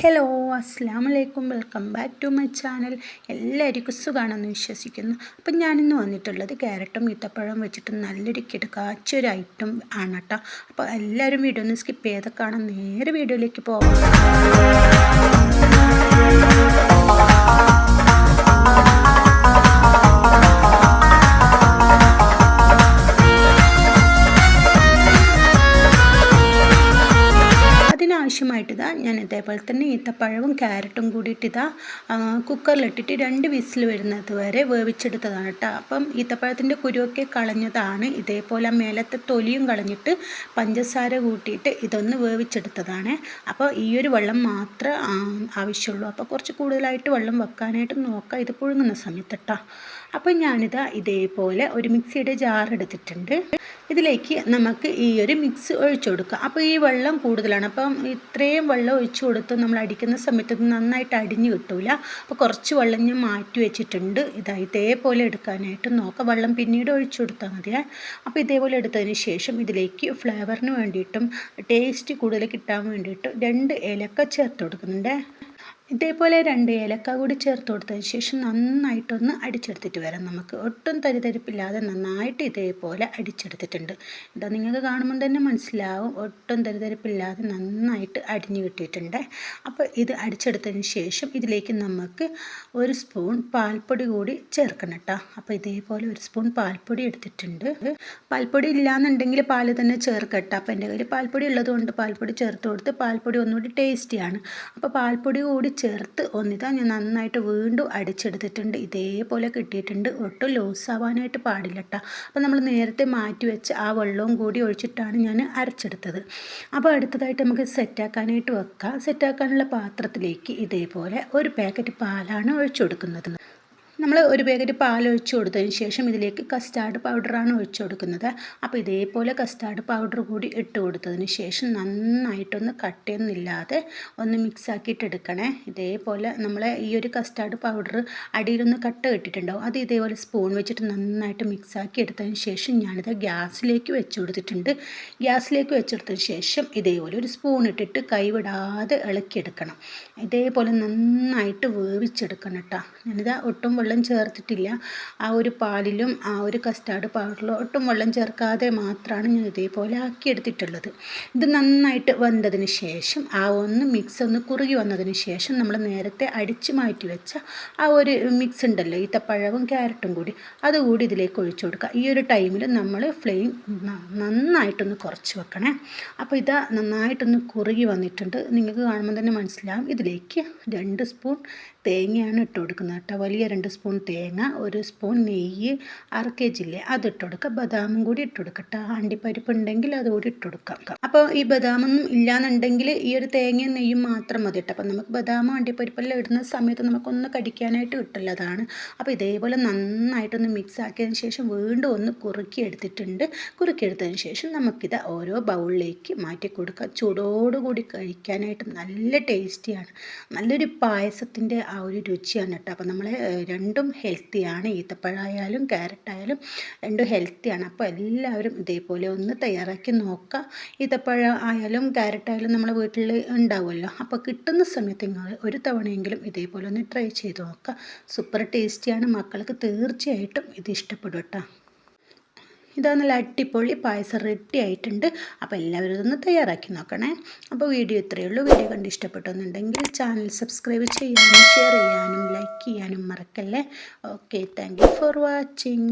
Hello അസ്സാം വലൈക്കും welcome back to my channel. എല്ലാവർക്കും സുഖമാണെന്ന് വിശ്വസിക്കുന്നു. അപ്പം ഞാനിന്ന് വന്നിട്ടുള്ളത് ക്യാരറ്റും ഈത്തപ്പഴം വെച്ചിട്ട് നല്ലൊരു കിടക്കാച്ചൊരു ഐറ്റം ആണ് കേട്ടോ അപ്പോൾ എല്ലാവരും വീഡിയോ ഒന്ന് സ്കിപ്പ് ചെയ്തൊക്കെയാണ് നേരെ വീഡിയോയിലേക്ക് പോകാം അതിനാവശ്യമായിട്ട് ഇതാ ഞാൻ ഇതേപോലെ തന്നെ ഈത്തപ്പഴവും ക്യാരറ്റും കൂടിയിട്ട് ഇതാ കുക്കറിലിട്ടിട്ട് രണ്ട് വിസിൽ വരുന്നത് വരെ വേവിച്ചെടുത്തതാണ് കേട്ടോ അപ്പം ഈത്തപ്പഴത്തിന്റെ കുരുവൊക്കെ കളഞ്ഞതാണ്. ഇതേപോലെ മേലത്തെ തൊലിയും കളഞ്ഞിട്ട് പഞ്ചസാര കൂട്ടിയിട്ട് ഇതൊന്ന് വേവിച്ചെടുത്തതാണ്. അപ്പോൾ ഈ ഒരു വെള്ളം മാത്രമേ ആവശ്യമുള്ളൂ. അപ്പോൾ കുറച്ച് കൂടുതലായിട്ട് വെള്ളം വെക്കാനായിട്ട് നോക്കാം. ഇത് പുഴുങ്ങുന്ന സമയത്ത് കേട്ടോ അപ്പോൾ ഞാനിതാ ഇതേപോലെ ഒരു മിക്സിയുടെ ജാർ എടുത്തിട്ടുണ്ട്. ഇതിലേക്ക് നമുക്ക് ഈ ഒരു മിക്സ് ഒഴിച്ചു കൊടുക്കുക അപ്പോൾ ഈ വെള്ളം കൂടുതലാണ്. അപ്പം ഇത്രയും വെള്ളം ഒഴിച്ചു കൊടുത്ത് നമ്മൾ അടിക്കുന്ന സമയത്ത് നന്നായിട്ട് അടിഞ്ഞു കിട്ടില്ല അപ്പോൾ കുറച്ച് വെള്ളം ഞാൻ മാറ്റി വെച്ചിട്ടുണ്ട്. ഇതാ ഇതേപോലെ എടുക്കാനായിട്ട് നോക്കാം. വെള്ളം പിന്നീട് ഒഴിച്ചു കൊടുത്താൽ മതിയേ അപ്പോൾ ഇതേപോലെ എടുത്തതിന് ശേഷം ഇതിലേക്ക് ഫ്ലേവറിന് വേണ്ടിയിട്ടും ടേസ്റ്റ് കൂടുതൽ കിട്ടാൻ വേണ്ടിയിട്ടും രണ്ട് ഏലക്ക ചേർത്ത് കൊടുക്കുന്നുണ്ട്. ഇതേപോലെ രണ്ട് ഏലക്ക കൂടി ചേർത്ത് കൊടുത്തതിന് ശേഷം നന്നായിട്ടൊന്ന് അടിച്ചെടുത്തിട്ട് വരാം. നമുക്ക് ഒട്ടും തരിതരിപ്പില്ലാതെ നന്നായിട്ട് ഇതേപോലെ അടിച്ചെടുത്തിട്ടുണ്ട്. ഇതാ നിങ്ങൾക്ക് കാണുമ്പോൾ തന്നെ മനസ്സിലാവും. ഒട്ടും തരിതരിപ്പില്ലാതെ നന്നായിട്ട് അടിഞ്ഞു കിട്ടിയിട്ടുണ്ട്. അപ്പോൾ ഇത് അടിച്ചെടുത്തതിന് ശേഷം ഇതിലേക്ക് നമുക്ക് ഒരു സ്പൂൺ പാൽപ്പൊടി കൂടി ചേർക്കണം കേട്ടോ. അപ്പോൾ ഇതേപോലെ ഒരു സ്പൂൺ പാൽപ്പൊടി എടുത്തിട്ടുണ്ട്. പാൽപ്പൊടി ഇല്ലാന്നുണ്ടെങ്കിൽ പാൽ തന്നെ ചേർക്കട്ടെ അപ്പോൾ എന്റെ കയ്യിൽ പാൽപ്പൊടി ഉള്ളതുകൊണ്ട് പാൽപ്പൊടി ചേർത്ത് കൊടുത്ത് പാൽപ്പൊടി ഒന്നുകൂടി ടേസ്റ്റിയാണ്. അപ്പോൾ പാൽപ്പൊടി കൂടി ചേർത്ത് ഒന്നിതാ ഞാൻ നന്നായിട്ട് വീണ്ടും അടിച്ചെടുത്തിട്ടുണ്ട്. ഇതേപോലെ കിട്ടിയിട്ടുണ്ട്. ഒട്ടും ലൂസ് ആവാനായിട്ട് പാടില്ല കേട്ടോ അപ്പോൾ നമ്മൾ നേരത്തെ മാറ്റി വെച്ച് ആ വെള്ളവും കൂടി ഒഴിച്ചിട്ടാണ് ഞാൻ അരച്ചെടുത്തത്. അപ്പോൾ അടുത്തതായിട്ട് നമുക്ക് സെറ്റാക്കാനായിട്ട് വെക്കാം. സെറ്റാക്കാനുള്ള പാത്രത്തിലേക്ക് ഇതേപോലെ ഒരു പാക്കറ്റ് പാലാണ് ഒഴിച്ചു കൊടുക്കുന്നത്. നമ്മൾ ഒരു പാക്കറ്റ് പാൽ ഒഴിച്ചു കൊടുത്തതിന് ശേഷം ഇതിലേക്ക് കസ്റ്റാർഡ് പൗഡറാണ് ഒഴിച്ചു കൊടുക്കുന്നത്. അപ്പോൾ ഇതേപോലെ കസ്റ്റാർഡ് പൗഡർ കൂടി ഇട്ട് കൊടുത്തതിന് ശേഷം നന്നായിട്ടൊന്ന് കട്ടയൊന്നുമില്ലാതെ ഒന്ന് മിക്സ് എടുക്കണേ. ഇതേപോലെ നമ്മൾ ഈ ഒരു കസ്റ്റാർഡ് പൗഡർ അടിയിലൊന്ന് കട്ട കെട്ടിട്ടുണ്ടാവും അത് ഇതേപോലെ സ്പൂൺ വെച്ചിട്ട് നന്നായിട്ട് മിക്സ് ആക്കി എടുത്തതിന് ശേഷം ഞാനിത് ഗ്യാസിലേക്ക് വെച്ച് കൊടുത്തിട്ടുണ്ട്. ഗ്യാസിലേക്ക് വെച്ചെടുത്തതിന് ശേഷം ഇതേപോലെ ഒരു സ്പൂൺ ഇട്ടിട്ട് കൈവിടാതെ ഇളക്കിയെടുക്കണം. ഇതേപോലെ നന്നായിട്ട് വേവിച്ചെടുക്കണം കേട്ടോ. ഞാനിത് ഒട്ടും വെള്ളം ചേർത്തിട്ടില്ല. ആ ഒരു പാലിലും ആ ഒരു കസ്റ്റാർഡ് പൗഡറിലും ഒട്ടും വെള്ളം ചേർക്കാതെ മാത്രമാണ് ഞാൻ ഇതേപോലെ ആക്കിയെടുത്തിട്ടുള്ളത്. ഇത് നന്നായിട്ട് വന്നതിന് ശേഷം ആ ഒന്ന് മിക്സ് ഒന്ന് കുറുകി വന്നതിന് ശേഷം നമ്മൾ നേരത്തെ അടിച്ച് മാറ്റി വെച്ച ആ ഒരു മിക്സ് ഉണ്ടല്ലോ ഈത്തപ്പഴവും ക്യാരറ്റും കൂടി അതുകൂടി ഇതിലേക്ക് ഒഴിച്ചു കൊടുക്കുക. ഈ ഒരു ടൈമിൽ നമ്മൾ ഫ്ലെയിം നന്നായിട്ടൊന്ന് കുറച്ച് വെക്കണേ. അപ്പോൾ ഇതാ നന്നായിട്ടൊന്ന് കുറുകി വന്നിട്ടുണ്ട്. നിങ്ങൾക്ക് കാണുമ്പോൾ തന്നെ മനസ്സിലാവും. ഇതിലേക്ക് രണ്ട് സ്പൂൺ തേങ്ങയാണ് ഇട്ട് കൊടുക്കുന്നത് കേട്ടോ. വലിയ രണ്ട് സ്പൂൺ തേങ്ങ ഒരു സ്പൂൺ നെയ്യ് അര കെ ജില്ലേ അത് ഇട്ട് കൊടുക്കുക. ബദാമും കൂടി ഇട്ട് കൊടുക്കട്ടെ അണ്ടിപ്പരിപ്പ് ഉണ്ടെങ്കിൽ അതുകൂടി ഇട്ട് കൊടുക്കാം അപ്പോൾ ഈ ബദാമൊന്നും ഇല്ലാന്നുണ്ടെങ്കിൽ ഈ ഒരു തേങ്ങയും നെയ്യും മാത്രം മതി കേട്ടോ. അപ്പോൾ നമുക്ക് ബദാമും അണ്ടിപ്പരിപ്പെല്ലാം ഇടുന്ന സമയത്ത് നമുക്കൊന്ന് കടിക്കാനായിട്ട് കിട്ടുള്ളതാണ്. അപ്പോൾ ഇതേപോലെ നന്നായിട്ടൊന്ന് മിക്സ് ആക്കിയതിന് ശേഷം വീണ്ടും ഒന്ന് കുറുക്കി എടുത്തിട്ടുണ്ട്. കുറുക്കി എടുത്തതിന് ശേഷം നമുക്കിത് ഓരോ ബൗളിലേക്ക് മാറ്റി കൊടുക്കുക. ചൂടോടുകൂടി കഴിക്കാനായിട്ട് നല്ല ടേസ്റ്റിയാണ് നല്ലൊരു പായസത്തിന്റെ ആ ഒരു രുചിയാണ് കേട്ടോ. അപ്പോൾ നമ്മൾ രണ്ടും ഹെൽത്തിയാണ് ഈത്തപ്പഴമായാലും ക്യാരറ്റായാലും രണ്ടും ഹെൽത്തിയാണ് അപ്പോൾ എല്ലാവരും ഇതേപോലെ ഒന്ന് തയ്യാറാക്കി നോക്കുക. ഈത്തപ്പഴം ആയാലും ക്യാരറ്റായാലും നമ്മളെ വീട്ടിൽ ഉണ്ടാവുമല്ലോ. അപ്പോൾ കിട്ടുന്ന സമയത്ത് നിങ്ങൾ ഒരു തവണയെങ്കിലും ഇതേപോലെ ഒന്ന് ട്രൈ ചെയ്ത് നോക്കുക. സൂപ്പർ ടേസ്റ്റിയാണ് മക്കൾക്ക് തീർച്ചയായിട്ടും ഇത് ഇഷ്ടപ്പെടും കേട്ടോ. ഇതാ നല്ല അടിപൊളി പായസം റെഡി ആയിട്ടുണ്ട്. അപ്പോൾ എല്ലാവരും ഇതൊന്ന് തയ്യാറാക്കി നോക്കണേ. അപ്പോൾ വീഡിയോ ഇത്രയേ ഉള്ളൂ. വീഡിയോ കണ്ട് ഇഷ്ടപ്പെട്ടെന്നുണ്ടെങ്കിൽ ചാനൽ സബ്സ്ക്രൈബ് ചെയ്യാനും ഷെയർ ചെയ്യാനും ലൈക്ക് ചെയ്യാനും മറക്കല്ലേ? Okay thank for watching